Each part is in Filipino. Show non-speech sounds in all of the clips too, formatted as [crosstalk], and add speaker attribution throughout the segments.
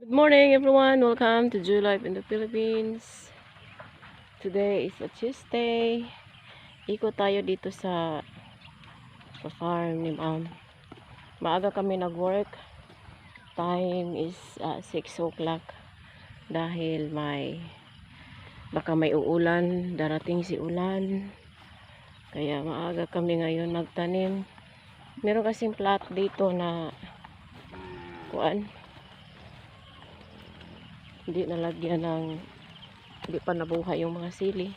Speaker 1: Good morning everyone. Welcome to Jew Life in the Philippines. Today is a Tuesday. Ikot tayo dito sa sa farm ni Ma'am. Maaga kami nag-work. Time is uh, 6 o'clock dahil may baka may uulan, darating si ulan. Kaya maaga kami ngayon nagtanim. Meron kasing plot dito na kuan hindi nalagyan ng hindi pa nabuhay yung mga sili.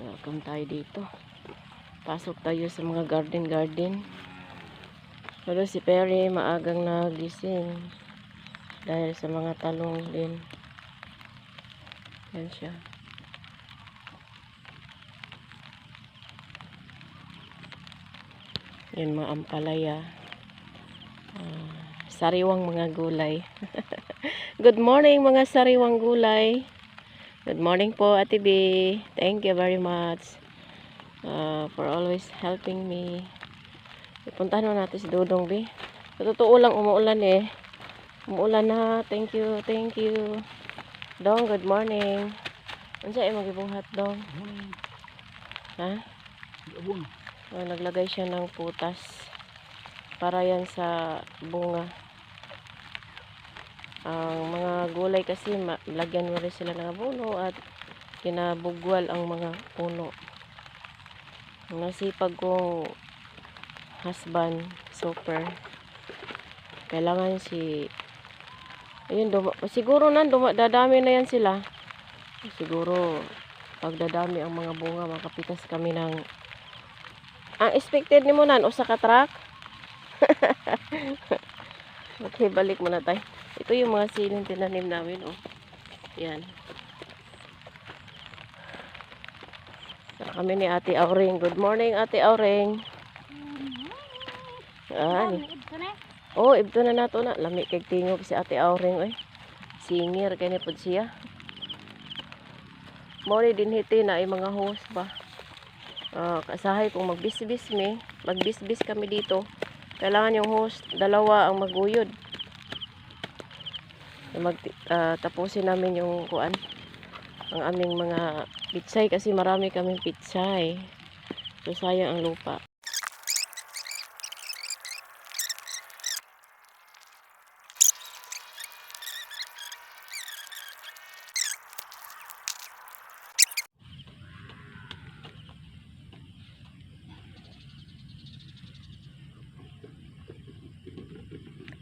Speaker 1: Welcome tayo dito. Pasok tayo sa mga garden garden pero si Perry maagang nagising. Dahil sa mga talong din. Yan siya. Yan mga ampalaya. Ah, sariwang mga gulay. [laughs] Good morning mga sariwang gulay. Good morning po Ate B. Thank you very much uh, for always helping me. Ipuntahan na natin si Dudong B. Sa totoo lang umuulan eh. Umuulan na. Thank you, thank you. Dong, good morning. Ano siya magibuhat Dong? Ha?
Speaker 2: Abon.
Speaker 1: Oh, naglagay siya ng putas para yan sa bunga. Ang mga gulay kasi lagyan mo rin sila ng abono at kinabugwal ang mga puno. Nasipag kong husband, super. Kailangan si ayun duma, siguro nan dadami na yan sila. Siguro pagdadami ang mga bunga makapitas kami ng ang expected ni mo nan usa ka truck [laughs] okay, balik muna tayo. Ito yung mga siling tinanim namin, oh. Yan. Saka kami ni Ate Auring. Good morning, Ate Auring. Ay. Oh, ibto na nato na. Lami kay tingog si Ate Auring, oy. Singir kay ni pud siya. Mori din hiti na ay mga host ba. Ah, kasahay kung magbisbis mi, magbisbis kami dito. Kailangan yung host, dalawa ang maguyod. Mag, ah, tapusin namin yung kuan ang aming mga pitsay kasi marami kaming pitsay. So sayang ang lupa.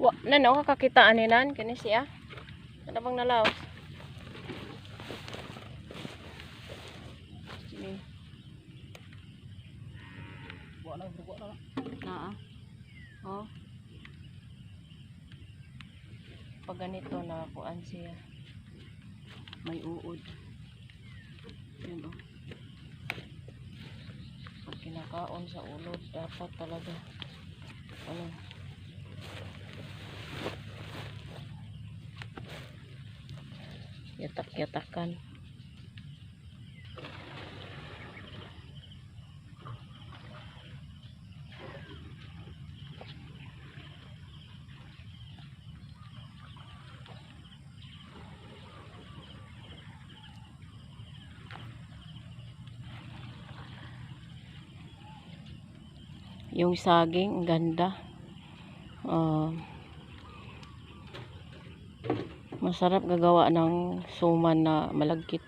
Speaker 1: Wa, nanaw ka kakitaan ni nan kani siya. Ano bang? Ni.
Speaker 2: Buat na, buat na.
Speaker 1: Naa. Oh. Pag ganito na kuan siya. May uod. Yun oh. Pag kinakaon sa ulod, dapat talaga ano, yatak-yatakan. Yung saging, ganda. Ah, masarap gagawa ng suman na malagkit.